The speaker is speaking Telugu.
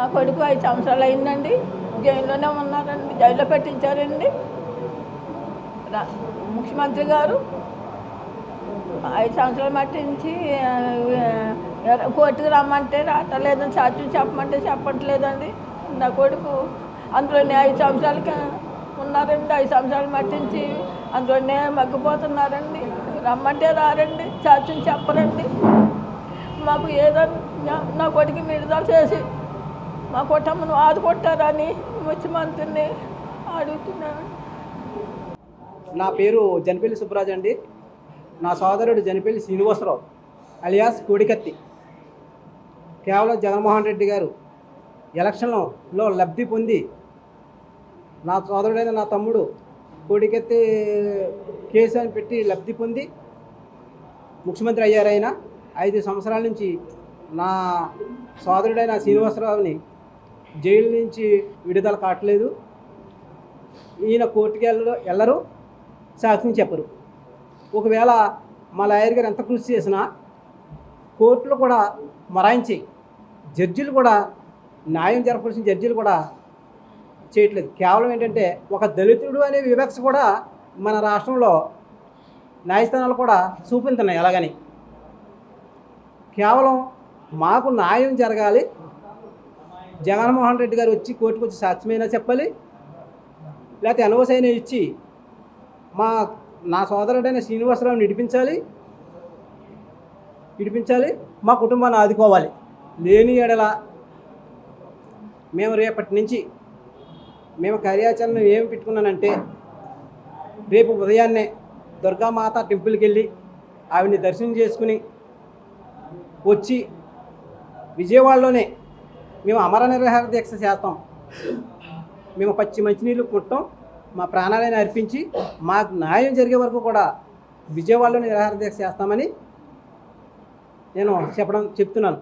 నా కొడుకు ఐదు సంవత్సరాలు అయిందండి. జైల్లోనే ఉన్నారండి. జైల్లో పెట్టించారండి. ముఖ్యమంత్రి గారు ఐదు సంవత్సరాలు మట్టించి కోర్టుకు రమ్మంటే రావట్లేదని సాక్షి చెప్పమంటే చెప్పట్లేదండి. నా కొడుకు అందులోనే ఐదు సంవత్సరాలకి ఉన్నారండి. ఐదు సంవత్సరాలు మట్టించి అందులోనే మగ్గిపోతున్నారండి. రమ్మంటే రారండి. సాక్షిని చెప్పరండి. మాకు ఏదో నా- నా కొడుకు విడుదల చేసి మా కుటుంబం ఆదుకుంటారని ముఖ్యమంత్రిని అడుగుతున్నాను నా పేరు జనపల్లి సుబ్బరాజు అండి. నా సోదరుడు జనపల్లి శ్రీనివాసరావు అలియాస్ కోడికత్తి. కేవలం జగన్మోహన్ రెడ్డి గారు ఎలక్షన్లో లబ్ధి పొంది నా సోదరుడైన నా తమ్ముడు కోడికత్తి కేసు అని పెట్టి లబ్ధి పొంది ముఖ్యమంత్రి అయ్యారు ఐదు సంవత్సరాల నుంచి నా సోదరుడైన శ్రీనివాసరావుని జైలు నుంచి విడుదల కావట్లేదు. ఈయన కోర్టుకి వెళ్ళరు వెళ్ళరు. సాక్ష్యం చెప్పరు. ఒకవేళ మా లాయర్ గారు ఎంత కృషి చేసినా కోర్టులు కూడా మరాయించి జడ్జిలు కూడా న్యాయం జరపాల్సిన జడ్జిలు కూడా చేయట్లేదు. కేవలం ఏంటంటే ఒక దళితుడు అనే వివక్ష కూడా మన రాష్ట్రంలో న్యాయస్థానాలు కూడా చూపించున్నాయి అలాగని కేవలం మాకు న్యాయం జరగాలి జగన్మోహన్ రెడ్డి గారు వచ్చి కోర్టుకు వచ్చి సాక్ష్యమైనా చెప్పాలి? లేకపోతే ఎన్ఓసి అయినా ఇచ్చి మా నా సోదరుడైన శ్రీనివాసరావుని ఇడిపించాలి విడిపించాలి మా కుటుంబాన్ని ఆదుకోవాలి. లేని ఎడల మేము రేపటి నుంచి మేము కార్యాచరణ ఏమి పెట్టుకున్నానంటే రేపు ఉదయాన్నే దుర్గామాత టెంపుల్కి వెళ్ళి ఆవిడ్ని దర్శనం చేసుకుని వచ్చి విజయవాడలోనే మేము అమర నిరహార దీక్ష చేస్తాం. మేము పచ్చి మంచినీళ్ళు కుట్టం మా ప్రాణాలను అర్పించి మాకు న్యాయం జరిగే వరకు కూడా విజయవాడలో నిరాహార దీక్ష చేస్తామని నేను చెప్పడం చెప్తున్నాను.